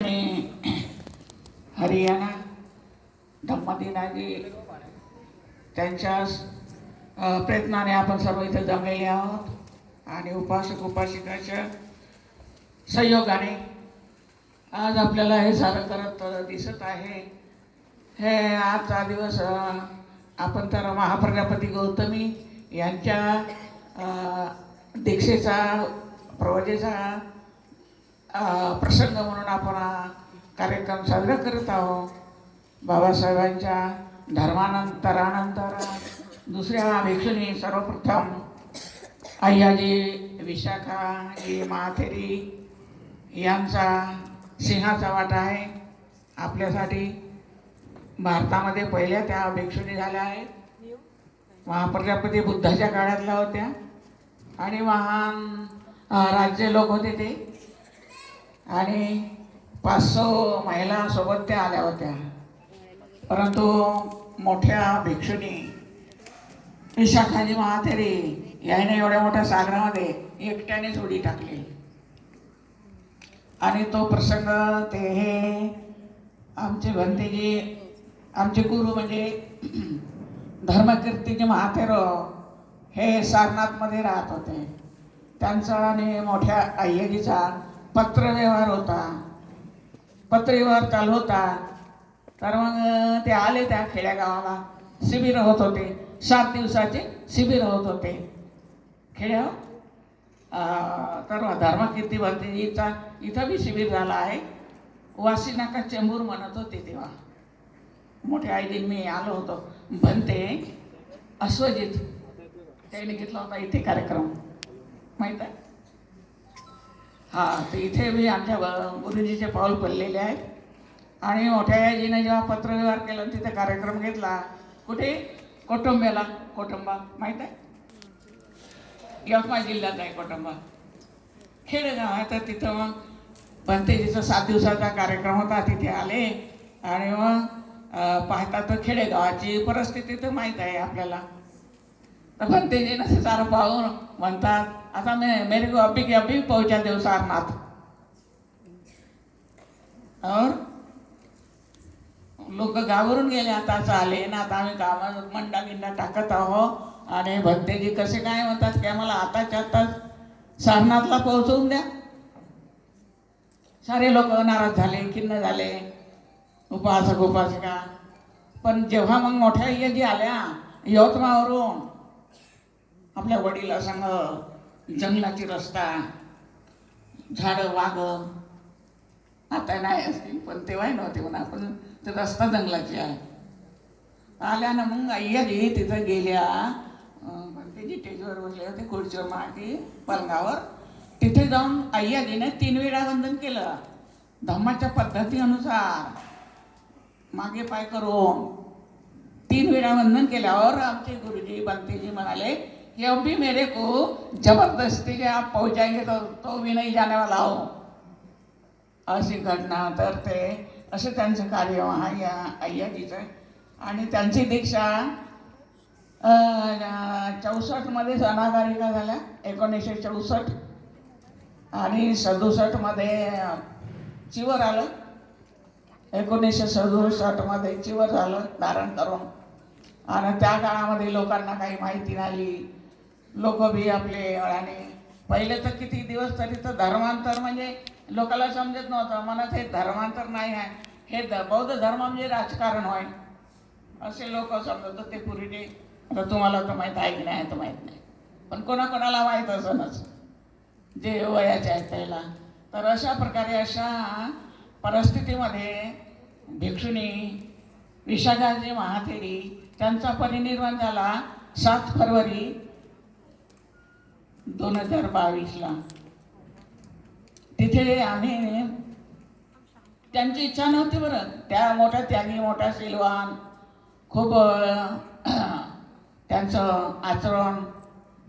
आणि हरियाणा धम्मदिनाजी त्यांच्या प्रयत्नाने आपण सर्व इथे जमलेले आहोत. आणि उपासक उपासिकाच्या संयोगाने आज आपल्याला हे सारं करत दिसत आहे. हे आजचा दिवस आपण तर महाप्रजापती गौतमी यांच्या दीक्षेचा प्रवजेचा प्रसंग म्हणून आपण हा कार्यक्रम साजरा करत आहोत. बाबासाहेबांच्या धर्मानंतरानंतर दुसऱ्या भिक्षुनी सर्वप्रथम अय्याजी विशाखाजी माथेरी यांचा सिंहाचा वाटा आहे. आपल्यासाठी भारतामध्ये पहिल्या त्या भिक्षुणी झाल्या आहेत. महाप्रजापती बुद्धाच्या काळातल्या होत्या. आणि महान राज्य लोक होते ते. आणि पाच सहा महिलांसोबत त्या आल्या होत्या. परंतु मोठ्या भिक्षुनी विशाखाजी महाथेरी याने एवढ्या मोठ्या सागरामध्ये एकट्यानेच उडी टाकली. आणि तो प्रसंग ते हे आमचे भंतेजी आमचे गुरु म्हणजे धर्मकीर्तीचे महाथेर हे सारनाथमध्ये राहत होते. त्यांचा आणि मोठ्या अय्यजीचा पत्रव्यवहार होता. पत्रव्यवहार चालू होता. तर मग ते आले त्या खेड्यागावाला शिबिर होत होते. सात दिवसाचे शिबिर होत होते. खेड्या तर धर्मकीर्ती भंतेजीचा इथं बी शिबिर झाला आहे. वाशी नाका चेंबूर म्हणत होते तेव्हा. मोठे आईने मी आलो होतो. बनते अश्वजित त्याने घेतला होता इथे कार्यक्रम. माहीत आहे? हां तर इथे मी आमच्या ब- गुरुजीचे पाऊल पडलेले आहेत. आणि मोठ्या याजीने जेव्हा पत्रव्यवहार केला तिथे कार्यक्रम घेतला कुठे? कोटंब्याला. कोटंबा माहीत आहे? यवतमाळ जिल्ह्यात आहे कोटंबा. खेडेगाव आहे तर तिथं मग पंतेजीचा सात दिवसाचा कार्यक्रम होता तिथे आले. आणि मग पाहतात पाहता तर खेडेगावाची परिस्थिती तर माहीत आहे आपल्याला. तर भंतेजीनं नसे सारं पाहून म्हणतात आता मे मेरे को अभी के अभी पहुंचा देव सारनाथ और लोक गावरून गेले आता चाले ना आता आम्ही कामात मंडा गिंडा टाकत आहो आणि भक्तेजी कसे काय म्हणतात की आम्हाला आताच्या आताच सारनाथला पोहोचवून द्या सारे लोक नाराज झाले खिन्न झाले उपासक उपासिका पण जेव्हा मग मोठ्या यजी आल्या यवतमाळवरून आपल्या वडिला संग जंगलाची रस्ता झाडं वाघ. आता नाही असतील पण तेव्हाही नव्हते म्हणा. आपण ते रस्ता जंगलाची आहे. आल्या ना मग अय्याजी तिथं गेल्या. अं, पण ते बसले होते खुर्चीवर मागे पलंगावर तिथे जाऊन अय्याजीने तीन वेळा वंदन केलं. धम्माच्या पद्धतीनुसार मागे पाय करून तीन वेळा वंदन केल्यावर आमचे गुरुजी बंतेजी म्हणाले कि अब भी मेरे को जबरदस्ती के आप पहुंचाएंगे तो तो भी नहीं जाने वाला हो। अशी घटना तर ते असं त्यांचं कार्य आहे या अय्याजीचं आणि त्यांची दीक्षा चौसष्टमध्ये अनागारिका झाल्या एकोणीसशे चौसष्ट. आणि सदुसष्टमध्ये चिवर आलं. एकोणीसशे सदुसष्टमध्ये चिवर झालं धारण करून आणि त्या काळामध्ये लोकांना काही माहिती नाही. लोक बी आपले आणि पहिले तर किती दिवस तरी तर धर्मांतर म्हणजे लोकांना समजत नव्हतं. मनात हे धर्मांतर नाही आहे. हे ध बौद्ध धर्म म्हणजे राजकारण होय. असे लोक समजत होते पूर्वीचे. आता तुम्हाला तर माहीत आहे की नाही आहे तर माहीत नाही. पण कोणाकोणाला माहीत असणच जे वयाचे आहेत त्याला. तर अशा प्रकारे अशा परिस्थितीमध्ये भिक्षुनी विशाखाजी महाथेरी त्यांचा परिनिर्माण झाला सात फरवरी दोन हजार बावीसला तिथे आम्ही त्यांची इच्छा नव्हती बरं. त्या मोठ्या त्यागी मोठ्या सिलवान खूप त्यांचं आचरण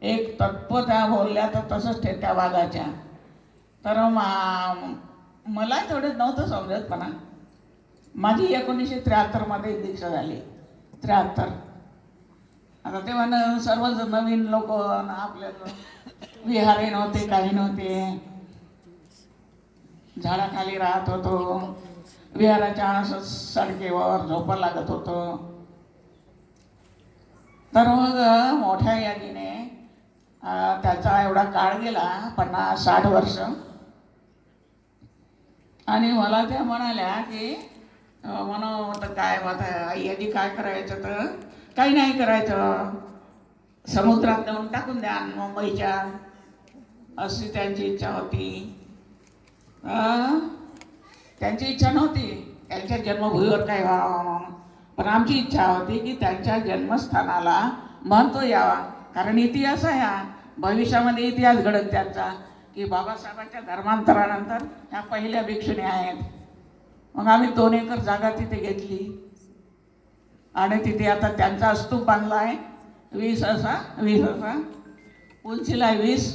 एक तत्व त्या बोलल्या तर तसंच ते त्या भागाच्या तर मा मला तेवढं नव्हतं समजत माझी एकोणीसशे त्र्याहत्तरमध्ये दीक्षा झाली. त्र्याहत्तर. आता तेव्हा न सर्वच नवीन लोक आपल्या विहारे नव्हते काही नव्हते. झाडाखाली राहत होतो. विहाराच्या असं सडकेवर झोपा लागत होतो. तर मग मोठ्या यादीने त्याचा एवढा काळ गेला पन्नास साठ वर्ष. आणि मला त्या म्हणाल्या की म्हणून म्हणा काय आता यादी काय करायचं तर? काही नाही करायचं. समुद्रात नेऊन टाकून द्या मुंबईच्या अशी त्यांची इच्छा होती. त्यांची इच्छा नव्हती. त्यांच्या जन्मभूमीवर काय व्हावं? पण आमची इच्छा होती की त्यांच्या जन्मस्थानाला महत्त्व यावा. कारण इतिहास आहे हा. भविष्यामध्ये इतिहास घडत त्यांचा. की बाबासाहेबांच्या धर्मांतरानंतर ह्या पहिल्या भिक्षुणी आहेत. मग आम्ही दोन एकर जागा तिथे घेतली. आणि तिथे आता त्यांचा स्तूप बांधला आहे. वीस असा वीस असा. उंचीला आहे वीस.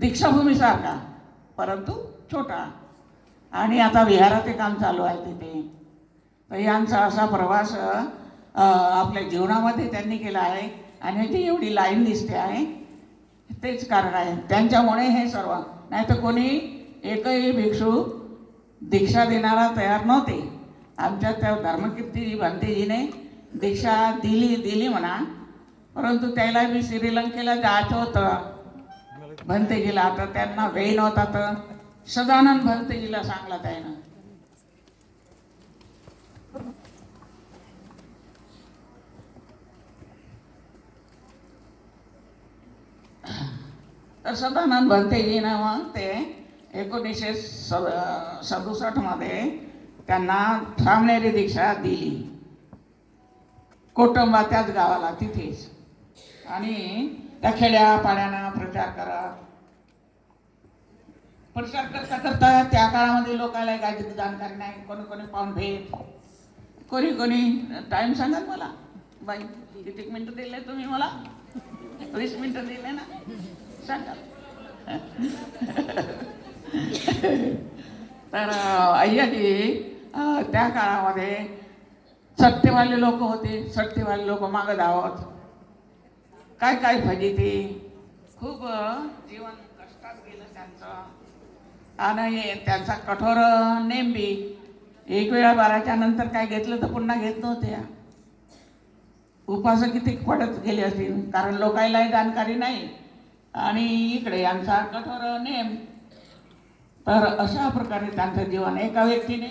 दीक्षाभूमीसारखा परंतु छोटा. आणि आता विहाराचे काम चालू आहे तिथे. तर यांचा असा प्रवास आपल्या जीवनामध्ये त्यांनी केला आहे. आणि ती एवढी लाईन दिसते आहे. तेच कारण आहे. त्यांच्यामुळे हे सर्व. नाही तर कोणी एकही भिक्षू दीक्षा देणारा तयार नव्हते. आमच्या त्या धर्मकीर्ती भंतेजीने दीक्षा दिली दिली म्हणा. परंतु त्याला मी श्रीलंकेला जायचं होतं. भंतेजीला आता त्यांना वेळ नव्हता तर. सदानंद भंतेजीला सांगला त्यानं. तर सदानंद भंतेजीनं मग ते एकोणीसशे सदुसष्टमध्ये त्यांना थांबणारी दीक्षा दिली. कोटंबा त्याच गावाला तिथेच. आणि त्या खेड्या पाड्यानं प्रचार करा. प्रचार करता करता त्या काळामध्ये लोकांना काही जाणकारी नाही कोणी कोणी पाहून भेट. कोणी कोणी टाईम सांगा मला. बाई किती मिनटं दिले तुम्ही मला? वीस मिनटं दिले ना? सांगा. तर अय्याजी त्या काळामध्ये सट्टेवाले लोक होते सट्टेवाले लोक मागं धावत. काय काय फजिती खूप जीवन कष्टात गेलं त्यांचं. आणि त्यांचा कठोर नेमबी. एक वेळा बाराच्या नंतर काय घेतलं तर पुन्हा घेत नव्हत्या. उपास किती पडत गेले असतील कारण लोकायलाही जाणकारी नाही. आणि इकडे यांचा कठोर नेम. तर अशा प्रकारे त्यांचं जीवन एका व्यक्तीने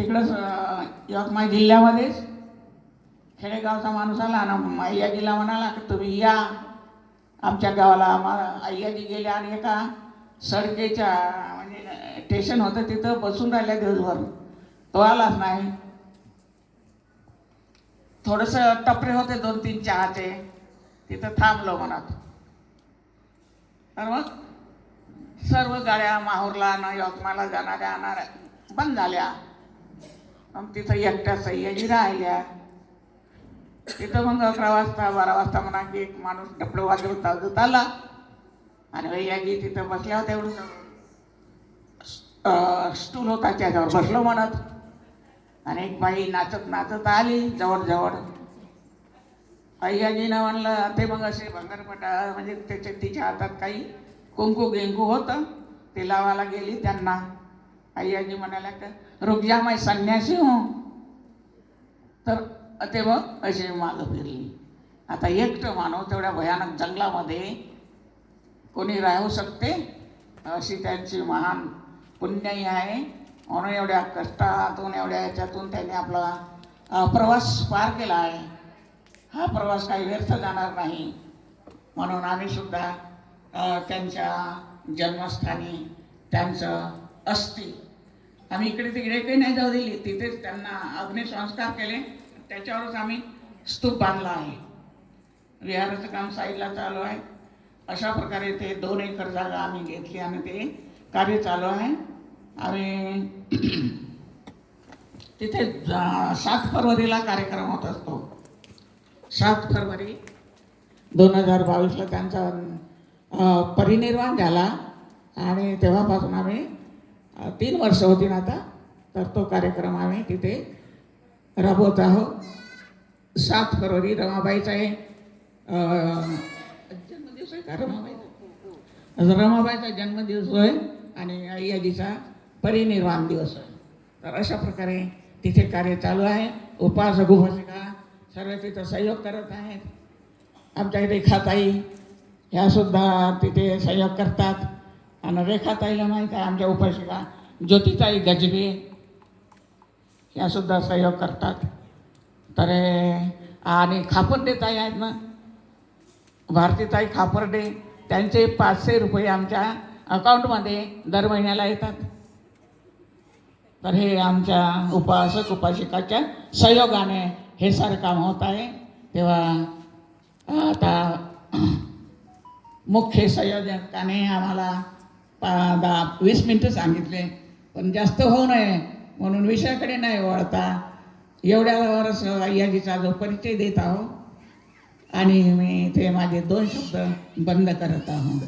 तिकडंच यवतमाळ जिल्ह्यामध्येच खेडेगावचा माणूस आला ना अय्याजीला म्हणाला की तुम्ही या. आमच्या गावाला आम्हाला अय्याजी गेले आणि एका सडकेच्या म्हणजे स्टेशन होतं तिथं बसून राहिल्या दिवसभर. तो आलाच नाही. थोडंसं टपरे होते दोन तीन चहाचे. तिथं थांबलो म्हणत तर मग सर्व गाड्या माहूरला न यवतमाळला जाणाऱ्या आणणाऱ्या बंद झाल्या. मग तिथं एकट्या सह्याजी राहिल्या. तिथं मग अकरा वाजता बारा वाजता म्हणा की एक माणूस डपडं वाजवत वाजवत आला. आणि वैयाजी तिथं बसल्या होत्या एवढं स्टूल होता त्याच्यावर बसलो म्हणत. आणि एक बाई नाचत नाचत आली जवळजवळ. अय्याजीनं म्हणलं ते मग असे भंगरपटा म्हणजे त्याच्या तिच्या हातात काही कुंकू गेंकू होतं. ते लावायला गेली त्यांना. अय्याजी म्हणाल्या का रुक जा मैं संन्यासी हो. तर ते मग अशी मागं फिरली. आता एकटं मानव तेवढ्या भयानक जंगलामध्ये कोणी राहू शकते? अशी त्यांची महान पुण्यही आहे. म्हणून एवढ्या कष्टातून एवढ्या ह्याच्यातून त्यांनी आपला प्रवास पार केला आहे. हा प्रवास काही व्यर्थ जाणार नाही. म्हणून आम्ही सुद्धा त्यांच्या जन्मस्थानी त्यांचं अस्थि आम्ही इकडे तिकडे काही नाही जाऊ दिली. तिथेच त्यांना अग्निसंस्कार केले. त्याच्यावरच आम्ही स्तूप बांधला आहे. विहाराचं काम साईडला चालू आहे. अशा प्रकारे ते दोन एकर जागा आम्ही घेतली आणि ते कार्य चालू आहे. आम्ही तिथे सात फरवरीला कार्यक्रम होत असतो. सात फरवरी दोन हजार बावीसला त्यांचा परिनिर्वाण झाला. आणि तेव्हापासून आम्ही तीन वर्ष होती ना आता तर तो कार्यक्रम आम्ही तिथे राबवत आहोत. सात फरवरी रमाबाईचा आहे. जन्मदिवस आहे का रमाबाईचा? रमाबाईचा जन्मदिवस आहे आणि अय्याजीचा परिनिर्वाण दिवस आहे. तर अशा प्रकारे तिथे कार्य चालू आहे. उपास उपासिका सर्व तिथं सहयोग करत आहेत. आमच्या इथे खाताई ह्यासुद्धा तिथे सहयोग करतात. आणि रेखाताईला माहीत आहे आमच्या उपासिका ज्योतिताई गजबे. ह्यासुद्धा सहयोग करतात. तर आणि खापर्डे ताई आहेत ना? भारतीताई खापर्डे त्यांचे पाचशे रुपये आमच्या अकाउंटमध्ये दर महिन्याला येतात. तर हे आमच्या उपासक उपासिकाच्या सहयोगाने हे सारं काम होत आहे. तेव्हा आता मुख्य संयोजकाने आम्हाला पा दहा वीस मिनटं सांगितले पण जास्त होऊ नये म्हणून विषयाकडे नाही वळता. एवढ्यावरच अय्याजीचा जो परिचय देत आहो आणि मी ते माझे दोन शब्द बंद करत आहो